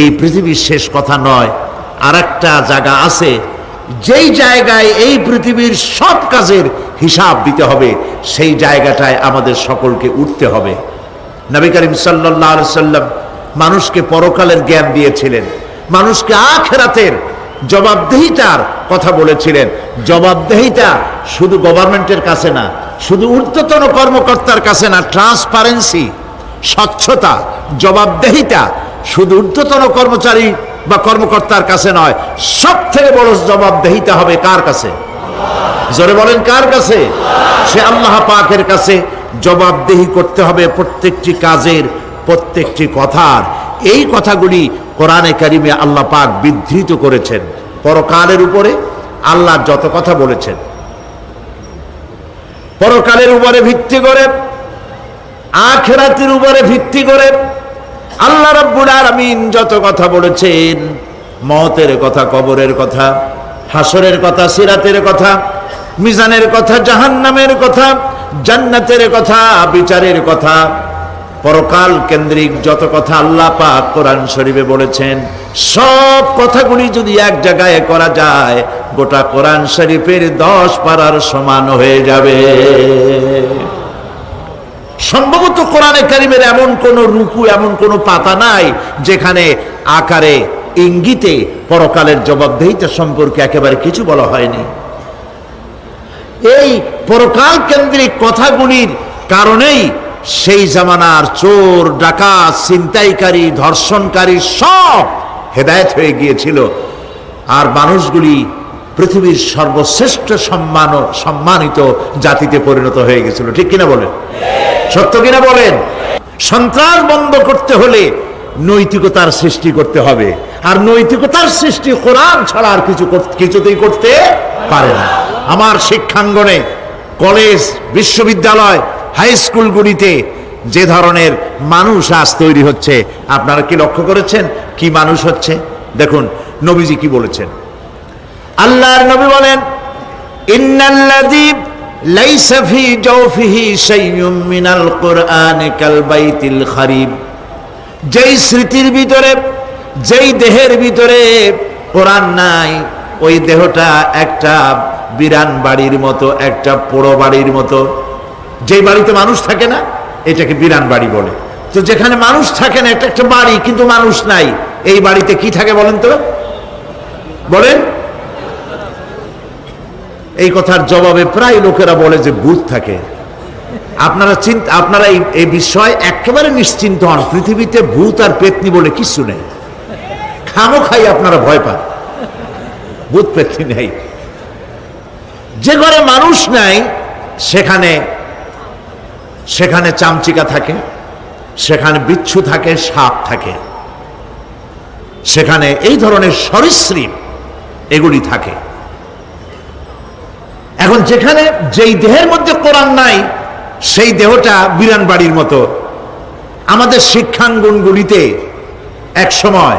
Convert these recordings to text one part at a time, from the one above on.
এই পৃথিবীর শেষ কথা নয় আর একটা জায়গা আছে, যেই জায়গায় এই পৃথিবীর সব কাজের হিসাব দিতে হবে, সেই জায়গাটায় আমাদের সকলকে উঠতে হবে। নবী করিম সাল্লাহ সাল্লাম মানুষকে পরকালের জ্ঞান দিয়েছিলেন, মানুষকে আখেরাতের জবাবদেহিতার কথা বলেছিলেন। জবাবদেহিতা শুধু গভর্নমেন্টের কাছে না, শুধু ঊর্ধ্বতন কর্মকর্তার কাছে না, ট্রান্সপারেন্সি, স্বচ্ছতা, জবাবদেহিতা শুধু ঊর্ধ্বতন কর্মচারী বা কর্মকর্তার কাছে নয় সব থেকে বড় জবাবদেহিতা হবে কার কাছে? জোরে বলেন, কার কাছে? সে আল্লাহ পাকের কাছে জবাবদেহি করতে হবে প্রত্যেকটি কাজের, প্রত্যেকটি কথার। এই কথাগুলি কোরআনে কারিমে আল্লাহ পাক বিধৃত করেছেন। পরকালের উপরে আল্লাহ যত কথা বলেছেন। পরকালের উপরে ভিত্তি করে, আখেরাতের উপরে ভিত্তি করে আল্লাহ রাব্বুল আলামিন যত কথা বলেছেন, মতের কথা, কবরের কথা, হাসরের কথা, সিরাতের কথা, মিজানের কথা, জাহান্নামের কথা, জান্নাতের কথা, বিচারের কথা, পরকাল কেন্দ্রিক যত কথা আল্লাহ পাক কোরআন শরীফে বলেছেন, সব কথাগুলি যদি এক জায়গায় করা যায়, গোটা কোরআন শরীফের দশ পারার সমান হয়ে যাবে। কোরআনে কারিমের এমন কোন রুকু, এমন কোন পাতা নাই যেখানে আকারে ইঙ্গিতে পরকালের জবাবদেহিতা সম্পর্কে একেবারে কিছু বলা হয়নি। এই পরকাল কেন্দ্রিক কথাগুলির কারণেই সেই জামানার চোর, ডাকাত, ছিনতাইকারী, ধর্ষণকারী সব হেদায়েত হয়ে গিয়েছিল। আর মানুষগুলি পৃথিবীর সর্বশ্রেষ্ঠ সম্মান সম্মানিত জাতিতে পরিণত হয়ে গেছিল। ঠিক কিনা বলেন? সত্য কিনা বলেন? সন্ত্রাস বন্ধ করতে হলে নৈতিকতার সৃষ্টি করতে হবে। আর নৈতিকতার সৃষ্টি কোরআন ছাড়া আর কিছু কিছুতেই করতে পারে না। আমার শিক্ষাঙ্গনে কলেজ, বিশ্ববিদ্যালয়, হাই স্কুলগুলিতে যে ধরনের মানুষ আজ তৈরি হচ্ছে, আপনারা কি লক্ষ্য করেছেন? কি মানুষ হচ্ছে? দেখুন, নবীজি কি বলেছেন? আল্লাহর নবী বলেন, ইন্নাল্লাযী ফি জাওফিহি শাইউম মিনাল কুরআনি কাল বাইতিল খারিব। যেই স্মৃতির ভিতরে, যেই দেহের ভিতরে কোরআন নাই, ওই দেহটা একটা বিরান বাড়ির মতো, একটা পোড়ো বাড়ির মতো। যেই বাড়িতে মানুষ থাকে না, এটাকে বিরান বাড়ি বলে। তো যেখানে মানুষ থাকে না, এটা একটা বাড়ি, কিন্তু মানুষ নাই। এই বাড়িতে কি থাকে বলেন তো? বলেন? এই কথার জবাবে প্রায় লোকেরা বলে যে ভূত থাকে। আপনারা চিন্তা আপনারা এই বিষয় একেবারে নিশ্চিন্ত হন, পৃথিবীতে ভূত আর পেতনি বলে কিছু নেই। খামো খাই আপনারা ভয় পান। ভূত পেতনি নেই। যে ঘরে মানুষ নাই, সেখানে সেখানে চামচিকা থাকে, সেখানে বিচ্ছু থাকে, সাপ থাকে। সেখানে এই ধরনের সরীসৃপ এগুলি থাকে। এখন যেখানে যেই দেহের মধ্যে কোরআন নাই, সেই দেহটা বিরান বাড়ির মতো। আমাদের শিক্ষাঙ্গনগুলিতে এক সময়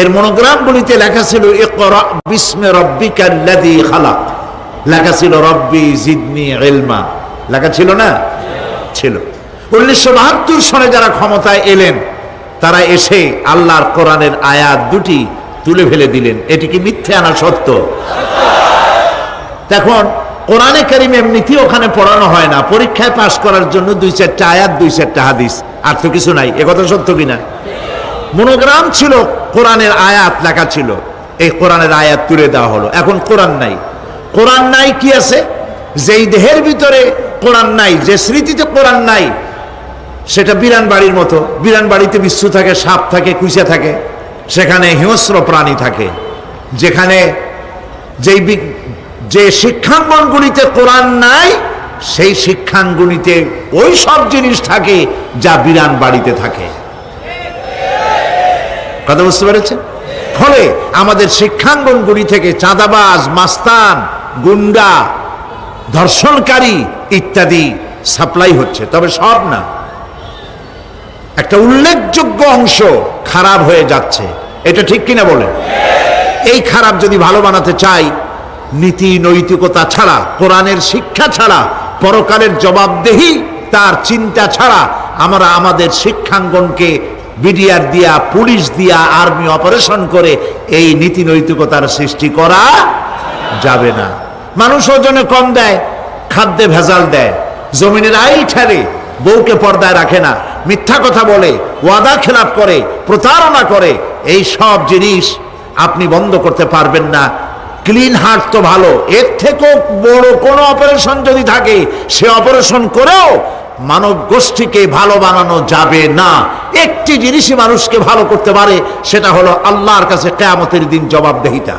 এর মনোগ্রামগুলিতে লেখা ছিল লেখা ছিল, রব্বি জিদনি ইলমা। লেখা ছিল না? ছিল। উনিশশো বাহাত্তর সনে যারা ক্ষমতায় এলেন, তারা এসে আল্লাহর কোরআনের আয়াত দুটি তুলে ফেলে দিলেন। এটি কি মিথ্যে আনা সত্য? এখন কোরআনে কারিম এমনিতেই ওখানে পড়ানো হয় না। পরীক্ষায় পাশ করার জন্য দুই চারটা আয়াত, দুই চারটা হাদিস। আর তো কিছু নাই। একথা সত্য কিনা? মনোগ্রাম ছিল, কোরআনের আয়াত লেখা ছিল। এই কোরআনের আয়াত তুলে দেওয়া হলো। এখন কোরআন নাই। কোরআন নাই কি আছে? যেই দেহের ভিতরে কোরআন নাই, যে স্মৃতিতে কোরআন নাই, সেটা বিরান বাড়ির মতো। বিরান বাড়িতে বিশ্ব থাকে, সাপ থাকে, কুইসা থাকে। সেখানে হিংস্র প্রাণী থাকে। যেখানে যেই যে শিক্ষাঙ্গনগুলিতে কোরআন নাই, সেই শিক্ষাঙ্গনিতে ওই সব জিনিস থাকে যা বিরান বাড়িতে থাকে। কথা বুঝতে পেরেছেন? ফলে আমাদের শিক্ষাঙ্গনগুলি থেকে চাঁদাবাজ, মাস্তান, গুন্ডা, ধর্ষণকারী ইত্যাদি সাপ্লাই হচ্ছে। তবে সব না। একটা উল্লেখযোগ্য অংশ খারাপ হয়ে যাচ্ছে। এটা ঠিক কিনা বলে এই খারাপ যদি ভালো বানাতে চাই নীতি নৈতিকতা ছাড়া, কোরআনের শিক্ষা ছাড়া, পরকালের জবাবদেহি তার চিন্তা ছাড়া, আমরা আমাদের শিক্ষাঙ্গনকে বিডিআর দিয়া, পুলিশ দিয়া, আর্মি অপারেশন করে এই নীতি নৈতিকতার সৃষ্টি করা যাবে না। মানুষ ওজনে কম দেয়, খাদ্যে ভেজাল দেয়, জমিনের আইল ঠেলে, বউকে পর্দায় রাখে না, মিথ্যা কথা বলে, ওয়াদা খেলাপ করে, প্রতারণা করে, এই সব জিনিস আপনি বন্ধ করতে পারবেন না। ক্লিন হার্ট তো ভালো। এর থেকেও বড় কোনো অপারেশন যদি থাকে, সে অপারেশন করেও মানব গোষ্ঠীকে ভালো বানানো যাবে না। একটি জিনিসই মানুষকে ভালো করতে পারে, সেটা হলো আল্লাহর কাছে কেয়ামতের দিন জবাবদেহিতা।